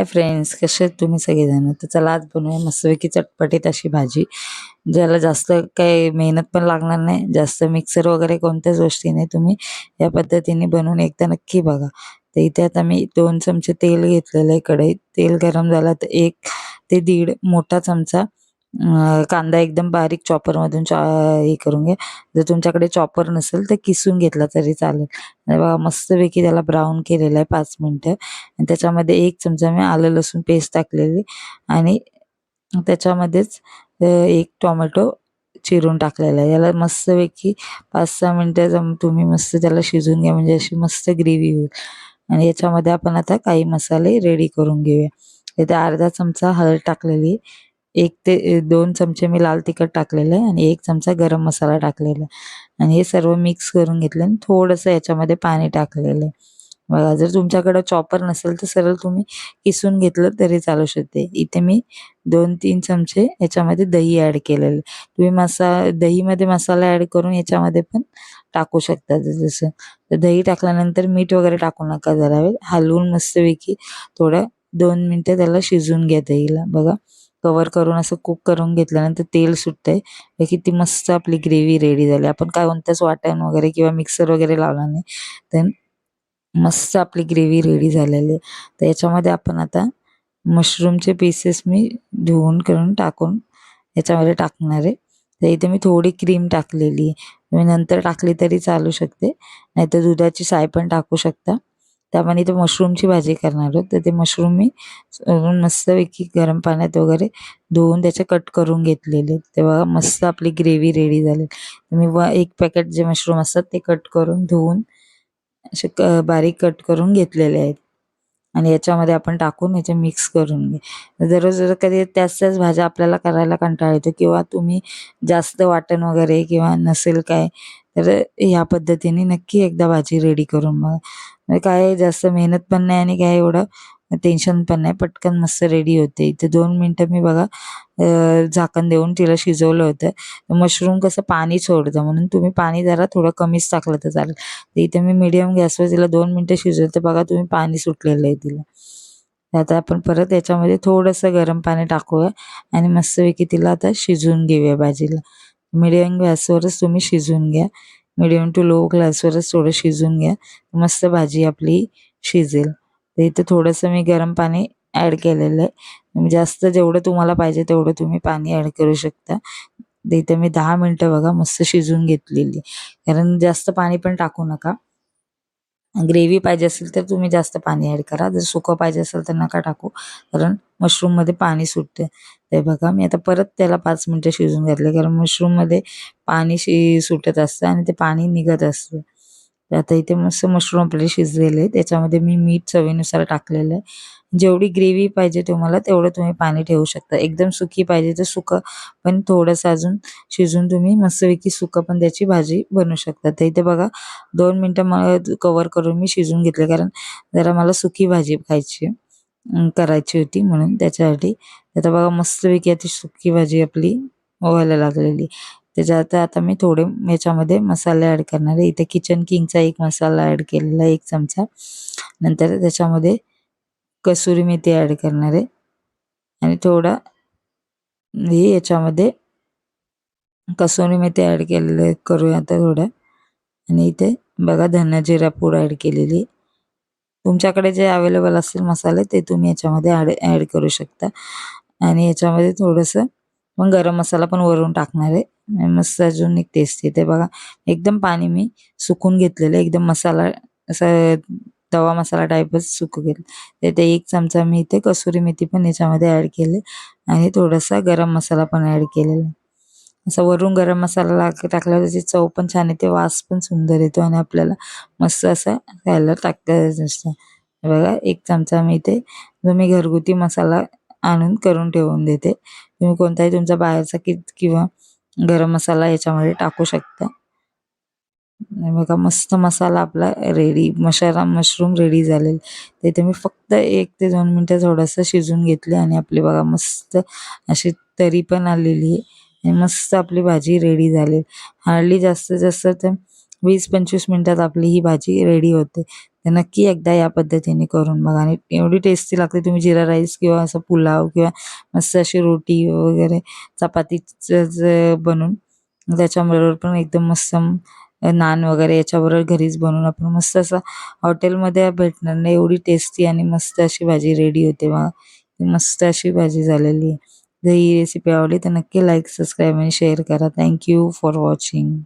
Hi friends कसे तुम्ही सगळेजण? तर चला आज बनवूया मस्तपैकी चटपटीत अशी भाजी. ज्याला जास्त काही मेहनत पण लागणार नाही जास्त मिक्सर वगैरे कोणत्याच गोष्टी नाही. तुम्ही या पद्धतीने बनवून एकदा नक्की बघा. तर इथे आता मी दोन चमचे तेल घेतलेलं आहे कढईत. तेल गरम झालं तर एक ते दीड मोठा चमचा कांदा एकदम बारीक चॉपरमधून चॉ हे करून घ्या जर तुमच्याकडे चॉपर नसेल तर किसून घेतला तरी चालेल. बघा मस्तपैकी त्याला ब्राऊन केलेलं आहे पाच मिनटं. आणि त्याच्यामध्ये एक चमचा मी आलं लसूण पेस्ट टाकलेली. आणि त्याच्यामध्येच एक टोमॅटो चिरून टाकलेला आहे. याला मस्तपैकी पाच सहा मिनटं जम तुम्ही मस्त त्याला शिजून घ्या. म्हणजे अशी मस्त ग्रेव्ही होईल. आणि याच्यामध्ये आपण आता काही मसाले रेडी करून घेऊया. इथे अर्धा चमचा हळद टाकलेली आहे. एक ते दोन चमचे मी लाल तिखट टाकलेलं आहे आणि एक चमचा गरम मसाला टाकलेला आहे. आणि हे सर्व मिक्स करून घेतलं आणि थोडंसं याच्यामध्ये पाणी टाकलेलं आहे. बघा जर तुमच्याकडं चॉपर नसेल तर सरळ तुम्ही किसून घेतलं तरी चालू शकते. इथे मी दोन तीन चमचे याच्यामध्ये दही ॲड केलेलं तुम्ही मसा दहीमध्ये मसाला ॲड करून याच्यामध्ये पण टाकू शकता ज- जसं. तर दही टाकल्यानंतर मीठ वगैरे टाकू नका जरा वेळ. हलवून मस्तपैकी थोडं दोन मिनटं त्याला शिजवून घ्या दहीला. बघा. कवर करून असं कुक करून घेतल्यानंतर तेल सुटतंय. हे किती मस्त आपली ग्रेव्ही रेडी झाली. आपण काय कोणत्याच वाटण वगैरे किंवा मिक्सर वगैरे लावला नाही. तर मस्त आपली ग्रेव्ही रेडी झालेली. आहे तर याच्यामध्ये आपण आता मशरूमचे पीसेस मी धुवून करून टाकून याच्यामध्ये टाकणार आहे. तर इथे मी थोडी क्रीम टाकलेली. आहे तुम्ही नंतर टाकली तरी चालू शकते. नाहीतर दुधाची साय पण टाकू शकता. त्यामध्ये इथे मशरूमची भाजी करणार आहोत. तर ते मशरूम मी मस्तपैकी गरम पाण्यात वगैरे धुवून त्याचे कट करून घेतलेले तेव्हा मस्त आपली ग्रेव्ही रेडी झाली. मी व एक पॅकेट जे मशरूम असतात ते कट करून धुवून असे क बारीक कट करून घेतलेले आहेत. आणि याच्यामध्ये आपण टाकून याचे मिक्स करून घे. दररोज जर कधी त्याच त्याच भाज्या आपल्याला करायला कंटाळा येतो किंवा तुम्ही जास्त वाटण वगैरे किंवा नसेल काय तर ह्या पद्धतीने नक्की एकदा भाजी रेडी करून बघा. म्हणजे काय जास्त मेहनत पण नाही आणि काय एवढं टेन्शन पण नाही. पटकन मस्त रेडी होते. इथे दोन मिनटं मी बघा झाकण देऊन तिला शिजवलं होतं. मशरूम कसं पाणी सोडतं म्हणून तुम्ही पाणी जरा थोडं कमीच टाकलं तर चालेल. तर इथे मी मिडियम गॅसवर तिला दोन मिनटं शिजवलं तर बघा तुम्ही पाणी सुटलेलं आहे तिला. आता आपण परत याच्यामध्ये थोडंसं गरम पाणी टाकूया आणि मस्तपैकी तिला आता शिजवून घेऊया भाजीला. मिडियम गॅसवरच तुम्ही शिजवून घ्या. मीडियम टू लो गॅसवरच थोडं शिजून घ्या. मस्त भाजी आपली शिजेल. तर थोडंसं मी गरम पाणी ॲड केलेलं आहे. जास्त जेवढं तुम्हाला पाहिजे तेवढं तुम्ही पाणी ॲड करू शकता. इथं मी दहा मिनटं बघा मस्त शिजवून घेतलेली कारण जास्त पाणी पण टाकू नका. ग्रेव्ही पाहिजे असेल तर तुम्ही जास्त पाणी ॲड करा. जर सुकं पाहिजे असेल तर नका टाकू. कारण मशरूममध्ये पाणी सुटते ते बघा मी आता परत त्याला पाच मिनटं शिजवून घातले कारण मशरूममध्ये पाणी शि सुटत असतं आणि ते पाणी निघत असतं. तर आता इथे मस्त मशरूम आपले शिजलेले त्याच्यामध्ये मी मीठ चवीनुसार टाकलेलं आहे. जेवढी ग्रेव्ही पाहिजे तुम्हाला तेवढं तुम्ही पाणी ठेवू शकता. एकदम सुकी पाहिजे तर सुकं पण थोडंसं अजून शिजून तुम्ही मस्तपैकी सुकं पण त्याची भाजी बनवू शकता. तर इथे बघा दोन मिनटं मला कवर करून मी शिजून घेतले कारण जरा मला सुकी भाजी खायची आहे. करायची होती म्हणून त्याच्यासाठी. आता बघा मस्तपैकी आता सुकी भाजी आपली व्हायला लागलेली. त्याच्यात आता मी थोडे याच्यामध्ये मसाले ॲड करणार आहे. इथे किचन किंगचा एक मसाला ॲड केलेला आहे एक चमचा. नंतर त्याच्यामध्ये कसुरी मेथी ॲड करणार आहे. आणि थोडा हे याच्यामध्ये कसुरी मेथी ॲड केलेलं आहे. करूया आता थोडं. आणि इथे बघा धना जिरा पूड ॲड केलेली आहे. तुमच्याकडे जे अवेलेबल असतील मसाले ते तुम्ही याच्यामध्ये ॲड ॲड करू शकता. आणि याच्यामध्ये थोडंसं मग गरम मसाला पण वरून टाकणार आहे. मस्त अजून एक टेस्ट येते. बघा एकदम पाणी मी सुकून घेतलेलं एकदम मसाला असं तवा मसाला टाईपच सुकू घेतलं. तर ते एक चमचा मी इथे कसुरी मेथी पण याच्यामध्ये ॲड केले आणि थोडासा गरम मसाला पण ॲड केलेला असा वरून गरम मसाला लाग टाकल्यावर त्याची चव पण छान येते वास पण सुंदर येतो आणि आपल्याला मस्त असं खायला टाकता बघा एक चमचा मी इथे जो मी घरगुती मसाला आणून करून ठेवून देते. तुम्ही कोणताही तुमचा बाहेरचा कि किंवा गरम मसाला याच्यामध्ये टाकू शकता. बघा मस्त मसाला आपला रेडी मसाला मशरूम रेडी झालेले. तर इथे मी फक्त एक ते दोन मिनटं थोडंसं शिजून घेतले आणि आपली बघा मस्त अशी तरी पण आलेली आहे. मस्त आपली भाजी रेडी झाली. हार्डली जास्तीत जास्त तर वीस पंचवीस मिनटात आपली ही भाजी रेडी होते. तर नक्की एकदा या पद्धतीने करून बघा. आणि एवढी टेस्टी लागते तुम्ही जिरा राईस किंवा असं पुलाव किंवा मस्त अशी रोटी वगैरे चपातीचं बनून बनवून त्याच्याबरोबर पण एकदम मस्त नान वगैरे याच्याबरोबर घरीच बनवून आपण मस्त असं हॉटेलमध्ये भेटणार नाही. एवढी टेस्टी आणि मस्त अशी भाजी रेडी होते बघा. मस्त अशी भाजी झालेली आहे. जर ही रेसिपी आवडली तर नक्की लाईक सबस्क्राईब आणि शेअर करा. Thank you for watching